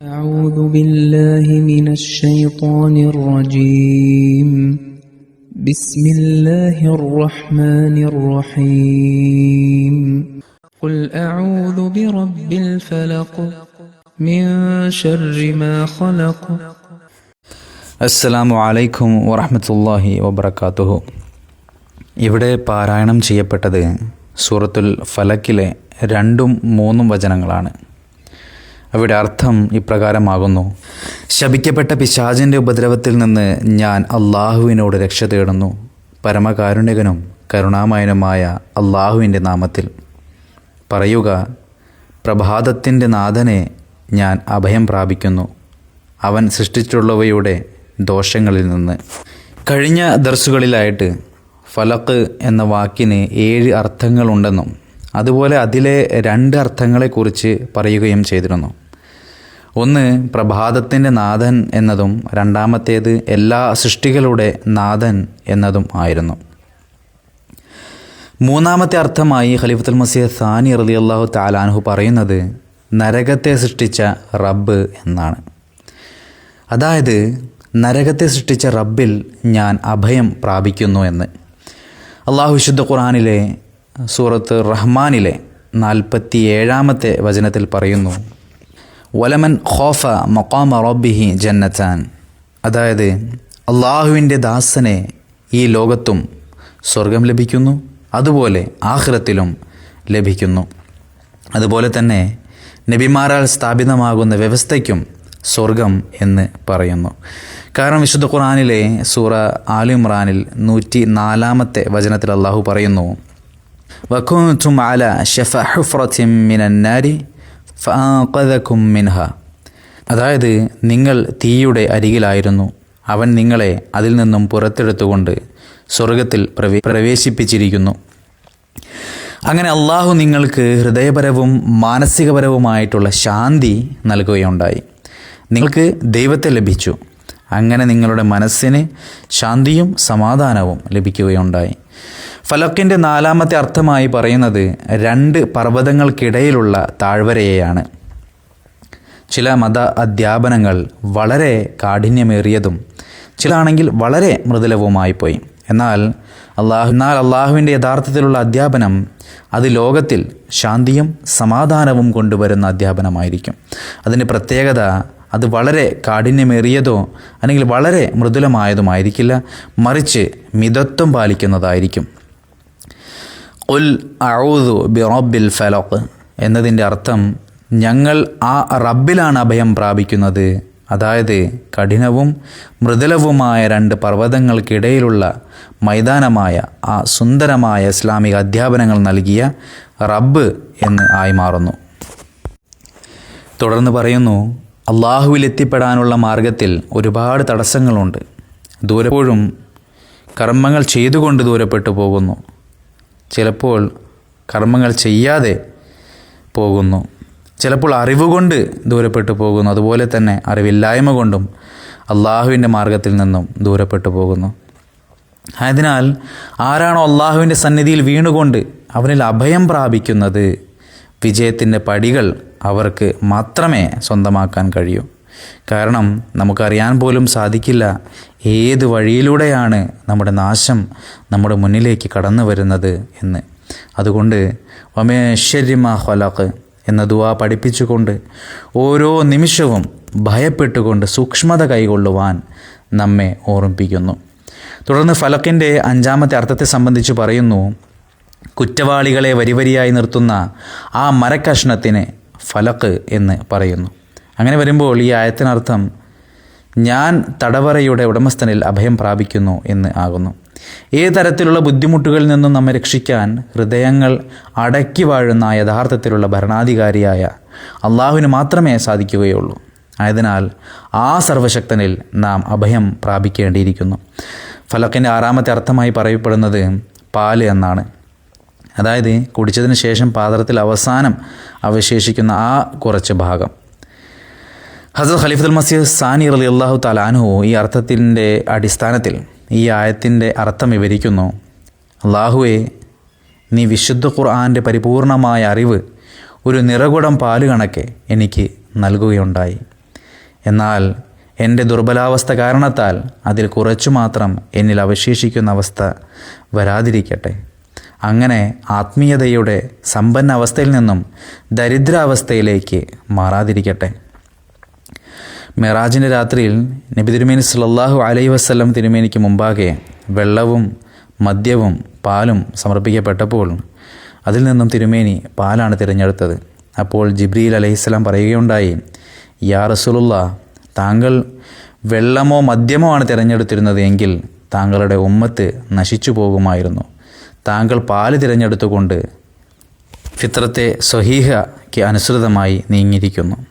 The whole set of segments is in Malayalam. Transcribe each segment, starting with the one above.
أعوذ بالله من الشيطان الرجيم بسم الله الرحمن الرحيم قل أعوذ برب الفلق من شر ما خلق അസ്സലാമു അലൈക്കും വറഹമത്തല്ലാഹി വബർക്കാത്തുഹു ഇവിടെ പാരായണം ചെയ്യപ്പെട്ടത് സൂറത്തുൽ ഫലക്കിലെ രണ്ടും മൂന്നും വചനങ്ങളാണ് അവിടെ അർത്ഥം ഇപ്രകാരമാകുന്നു. ശപിക്കപ്പെട്ട പിശാചിന്റെ ഉപദ്രവത്തിൽ നിന്ന് ഞാൻ അള്ളാഹുവിനോട് രക്ഷ തേടുന്നു. പരമകാരുണികനും കരുണാമയനുമായ അള്ളാഹുവിന്റെ നാമത്തിൽ. പറയുക പ്രഭാതത്തിന്റെ നാഥനെ ഞാൻ അഭയം പ്രാപിക്കുന്നു. അവൻ സൃഷ്ടിച്ചിട്ടുള്ളവയുടെ ദോഷങ്ങളിൽ നിന്ന്. കഴിഞ്ഞ ദർസുകളിലായിട്ട് ഫലക്ക് എന്ന വാക്കിന് ഏഴ് അർത്ഥങ്ങളുണ്ടെന്നും അതുപോലെ അതിലെ രണ്ട് അർത്ഥങ്ങളെക്കുറിച്ച് പറയുകയും ചെയ്തിരുന്നു. ഒന്ന് പ്രഭാതത്തിന്റെ നാഥൻ എന്നതും രണ്ടാമത്തേത് എല്ലാ സൃഷ്ടികളുടെ നാഥൻ എന്നതും ആയിരുന്നു. മൂന്നാമത്തെ അർത്ഥമായി ഖലീഫത്തുൽ മസീദ് സാനി റലി അള്ളാഹു താലാൻഹു പറയുന്നത് നരകത്തെ സൃഷ്ടിച്ച റബ്ബ് എന്നാണ്. അതായത് നരകത്തെ സൃഷ്ടിച്ച റബ്ബിൽ ഞാൻ അഭയം പ്രാപിക്കുന്നു എന്ന്. അള്ളാഹു വിശുദ്ധ ഖുർആാനിലെ സൂറത്ത് റഹ്മാനിലെ നാൽപ്പത്തി ഏഴാമത്തെ വചനത്തിൽ പറയുന്നു വലമൻ ഖോഫ മൊക്കാമ റബ്ബിഹി ജന്നത്താൻ. അതായത് അള്ളാഹുവിന്റെ ദാസനെ ഈ ലോകത്തും സ്വർഗം ലഭിക്കുന്നു അതുപോലെ ആഹ്റത്തിലും ലഭിക്കുന്നു. അതുപോലെ തന്നെ നബിമാരാൽ സ്ഥാപിതമാകുന്ന വ്യവസ്ഥയ്ക്കും സ്വർഗം എന്ന് പറയുന്നു. കാരണം വിശുദ്ധ ഖുറാനിലെ സൂറ ആലിമ്രാനിൽ നൂറ്റി നാലാമത്തെ വചനത്തിൽ അള്ളാഹു പറയുന്നു വഖുൻതും അല മിനന്നാരി ഫഅഖദകും മിൻഹ. അതായത് നിങ്ങൾ തീയുടെ അരികിലായിരുന്നു. അവൻ നിങ്ങളെ അതിൽ നിന്നും പുറത്തെടുത്തുകൊണ്ട് സ്വർഗത്തിൽ പ്രവേ പ്രവേശിപ്പിച്ചിരിക്കുന്നു. അങ്ങനെ അള്ളാഹു നിങ്ങൾക്ക് ഹൃദയപരവും മാനസികപരവുമായിട്ടുള്ള ശാന്തി നൽകുകയുണ്ടായി. നിങ്ങൾക്ക് ദൈവത്തെ ലഭിച്ചു. അങ്ങനെ നിങ്ങളുടെ മനസ്സിന് ശാന്തിയും സമാധാനവും ലഭിക്കുകയുണ്ടായി. ഫലക്കിന്റെ നാലാമത്തെ അർത്ഥമായി പറയുന്നത് രണ്ട് പർവതങ്ങൾക്കിടയിലുള്ള താഴ്വരയെയാണ്. ചില മത അധ്യാപനങ്ങൾ വളരെ കാഠിന്യമേറിയതും ചിലാണെങ്കിൽ വളരെ മൃദുലവുമായി പോയി എന്നാൽ അള്ളാഹു എന്നാൽ അള്ളാഹുവിന്റെ യഥാർത്ഥത്തിലുള്ള അധ്യാപനം അത് ലോകത്തിൽ ശാന്തിയും സമാധാനവും കൊണ്ടുവരുന്ന അധ്യാപനമായിരിക്കും. അതിന്റെ പ്രത്യേകത അത് വളരെ കാഠിന്യമേറിയതോ അല്ലെങ്കിൽ വളരെ മൃദുലമായതുമായിരിക്കില്ല. മറിച്ച് മിതത്വം പാലിക്കുന്നതായിരിക്കും. ഉൽ അഊദു ബി റബ്ബിൽ ഫലഖ് എന്നതിന്റെ അർത്ഥം ഞങ്ങൾ ആ റബ്ബിലാണ് അഭയം പ്രാപിക്കുന്നത്. അതായത് കഠിനവും മൃദുലവുമായ രണ്ട് പർവതങ്ങൾക്കിടയിലുള്ള മൈതാനമായ ആ സുന്ദരമായ ഇസ്ലാമിക അധ്യാപനങ്ങൾ നൽകിയ റബ്ബ് എന്ന് ആയി മാറുന്നു. തുടർന്ന് പറയുന്നു അള്ളാഹുവിൽ എത്തിപ്പെടാനുള്ള മാർഗത്തിൽ ഒരുപാട് തടസ്സങ്ങളുണ്ട്. ദൂരപ്പോഴും കർമ്മങ്ങൾ ചെയ്തുകൊണ്ട് ദൂരപ്പെട്ടു പോകുന്നു. ചിലപ്പോൾ കർമ്മങ്ങൾ ചെയ്യാതെ പോകുന്നു. ചിലപ്പോൾ അറിവുകൊണ്ട് ദൂരപ്പെട്ടു പോകുന്നു. അതുപോലെ തന്നെ അറിവില്ലായ്മ കൊണ്ടും അള്ളാഹുവിന്റെ മാർഗത്തിൽ നിന്നും ദൂരപ്പെട്ടു പോകുന്നു. ആയതിനാൽ ആരാണോ അള്ളാഹുവിന്റെ സന്നിധിയിൽ വീണുകൊണ്ട് അവനിൽ അഭയം പ്രാപിക്കുന്നത് വിജയത്തിന്റെ പടികൾ അവർക്ക് മാത്രമേ സ്വന്തമാക്കാൻ കഴിയൂ. കാരണം നമുക്കറിയാൻ പോലും സാധിക്കില്ല ഏത് വഴിയിലൂടെയാണ് നമ്മുടെ നാശം നമ്മുടെ മുന്നിലേക്ക് കടന്നു വരുന്നത് എന്ന്. അതുകൊണ്ട് ഒമേശ്വര്യമാ ഹൊലക്ക് എന്ന ദുവ പഠിപ്പിച്ചുകൊണ്ട് ഓരോ നിമിഷവും ഭയപ്പെട്ടുകൊണ്ട് സൂക്ഷ്മത കൈകൊള്ളുവാൻ നമ്മെ ഓർമ്മിപ്പിക്കുന്നു. തുടർന്ന് ഫലക്കിന്റെ അഞ്ചാമത്തെ അർത്ഥത്തെ സംബന്ധിച്ച് പറയുന്നു കുറ്റവാളികളെ വരിവരിയായി നിർത്തുന്ന ആ മരക്കഷ്ണത്തിന് ഫലക്ക് എന്ന് പറയുന്നു. അങ്ങനെ വരുമ്പോൾ ഈ ആയത്തിനർത്ഥം ഞാൻ തടവറയുടെ ഉടമസ്ഥനിൽ അഭയം പ്രാപിക്കുന്നു എന്ന് ആകുന്നു. ഏത് തരത്തിലുള്ള ബുദ്ധിമുട്ടുകളിൽ നിന്നും നമ്മെ രക്ഷിക്കാൻ ഹൃദയങ്ങൾ അടക്കി വാഴുന്ന യഥാർത്ഥത്തിലുള്ള ഭരണാധികാരിയായ അള്ളാഹുവിന് മാത്രമേ സാധിക്കുകയുള്ളൂ. ആയതിനാൽ ആ സർവശക്തനിൽ നാം അഭയം പ്രാപിക്കേണ്ടിയിരിക്കുന്നു. ഫലക്കിന്റെ ആറാമത്തെ അർത്ഥമായി പറയപ്പെടുന്നത് പാൽ എന്നാണ്. അതായത് കുടിച്ചതിന് ശേഷം പാത്രത്തിൽ അവസാനം അവശേഷിക്കുന്ന ആ കുറച്ച് ഭാഗം. ഹസരത് ഖലീഫുൽ മസീദ് സാനി അലി അള്ളാഹു തലാൻഹു ഈ അർത്ഥത്തിന്റെ അടിസ്ഥാനത്തിൽ ഈ ആയത്തിന്റെ അർത്ഥം വിവരിക്കുന്നു. അള്ളാഹുവെ നീ വിശുദ്ധ ഖുർആാന്റെ പരിപൂർണമായ അറിവ് ഒരു നിറകുടം പാൽ കണക്കെ എനിക്ക് നൽകുകയുണ്ടായി. എന്നാൽ എന്റെ ദുർബലാവസ്ഥ കാരണത്താൽ അതിൽ കുറച്ചു മാത്രം എന്നിൽ അവശേഷിക്കുന്ന അവസ്ഥ വരാതിരിക്കട്ടെ. അങ്ങനെ ആത്മീയതയുടെ സമ്പന്ന അവസ്ഥയിൽ നിന്നും ദരിദ്രാവസ്ഥയിലേക്ക് മാറാതിരിക്കട്ടെ. മെറാജിന്റെ രാത്രിയിൽ നബി തിരുമേനി സല്ലല്ലാഹു അലൈഹി വസ്ലം തിരുമേനിക്ക് മുമ്പാകെ വെള്ളവും മദ്യവും പാലും സമർപ്പിക്കപ്പെട്ടപ്പോൾ അതിൽ നിന്നും തിരുമേനി പാലാണ് തിരഞ്ഞെടുത്തത്. അപ്പോൾ ജിബ്രീൽ അലൈഹിസ്സലാം പറയുകയുണ്ടായി യാ റസൂലുള്ള താങ്കൾ വെള്ളമോ മദ്യമോ ആണ് തിരഞ്ഞെടുത്തിരുന്നത് എങ്കിൽ താങ്കളുടെ ഉമ്മത്ത് നശിച്ചു പോകുമായിരുന്നു. താങ്കൾ പാൽ തിരഞ്ഞെടുത്തുകൊണ്ട് ഫിത്രത്തെ സ്വഹീഹയ്ക്ക് അനുസൃതമായി നീങ്ങിയിരിക്കുന്നു.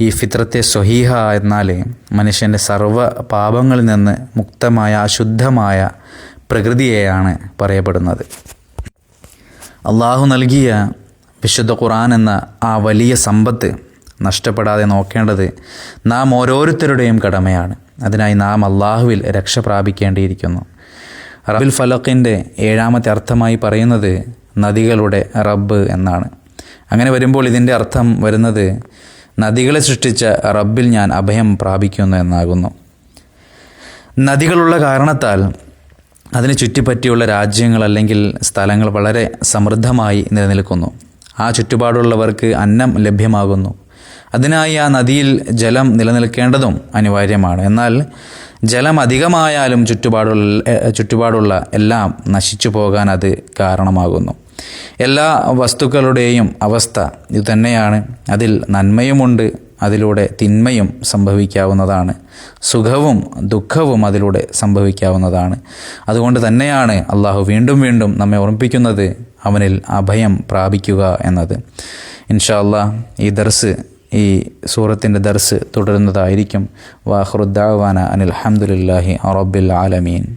ഈ ഫിത്രത്തെ സ്വഹീഹ എന്നാൽ മനുഷ്യന്റെ സർവ പാപങ്ങളിൽ നിന്ന് മുക്തമായ അശുദ്ധമായ പ്രകൃതിയെയാണ് പറയപ്പെടുന്നത്. അള്ളാഹു നൽകിയ വിശുദ്ധ ഖുർആൻ എന്ന ആ വലിയ സമ്പത്ത് നഷ്ടപ്പെടാതെ നോക്കേണ്ടത് നാം ഓരോരുത്തരുടെയും കടമയാണ്. അതിനായി നാം അള്ളാഹുവിൽ രക്ഷ പ്രാപിക്കേണ്ടിയിരിക്കുന്നു. റബിൽ ഫലക്കിന്റെ ഏഴാമത്തെ അർത്ഥമായി പറയുന്നത് നദികളുടെ റബ്ബ് എന്നാണ്. അങ്ങനെ വരുമ്പോൾ ഇതിന്റെ അർത്ഥം വരുന്നത് നദികളെ സൃഷ്ടിച്ച റബ്ബിൽ ഞാൻ അഭയം പ്രാപിക്കുന്നു എന്നാകുന്നു. നദികളുള്ള കാരണത്താൽ അതിന് ചുറ്റിപ്പറ്റിയുള്ള രാജ്യങ്ങൾ അല്ലെങ്കിൽ സ്ഥലങ്ങൾ വളരെ സമൃദ്ധമായി നിലനിൽക്കുന്നു. ആ ചുറ്റുപാടുള്ളവർക്ക് അന്നം ലഭ്യമാകുന്നു. അതിനായി ആ നദിയിൽ ജലം നിലനിൽക്കേണ്ടതും അനിവാര്യമാണ്. എന്നാൽ ജലം അധികമായാലും ചുറ്റുപാടുള്ള ചുറ്റുപാടുള്ള എല്ലാം നശിച്ചു പോകാൻ അത് കാരണമാകുന്നു. എല്ലാ വസ്തുക്കളുടെയും അവസ്ഥ ഇതുതന്നെയാണ്. അതിൽ നന്മയുമുണ്ട് അതിലൂടെ തിന്മയും സംഭവിക്കാവുന്നതാണ്. സുഖവും ദുഃഖവും അതിലൂടെ സംഭവിക്കാവുന്നതാണ്. അതുകൊണ്ട് തന്നെയാണ് അള്ളാഹു വീണ്ടും വീണ്ടും നമ്മെ ഓർമ്മിപ്പിക്കുന്നത് അവനിൽ അഭയം പ്രാപിക്കുക എന്നത്. ഇൻഷാ ഈ ദർസ് ഈ സൂറത്തിന്റെ ദർസ് തുടരുന്നതായിരിക്കും. വാഹ്റുദ്ദാവാന അനിൽ അഹമ്മദില്ലാഹി റബ്ബിൽ ആലമീൻ.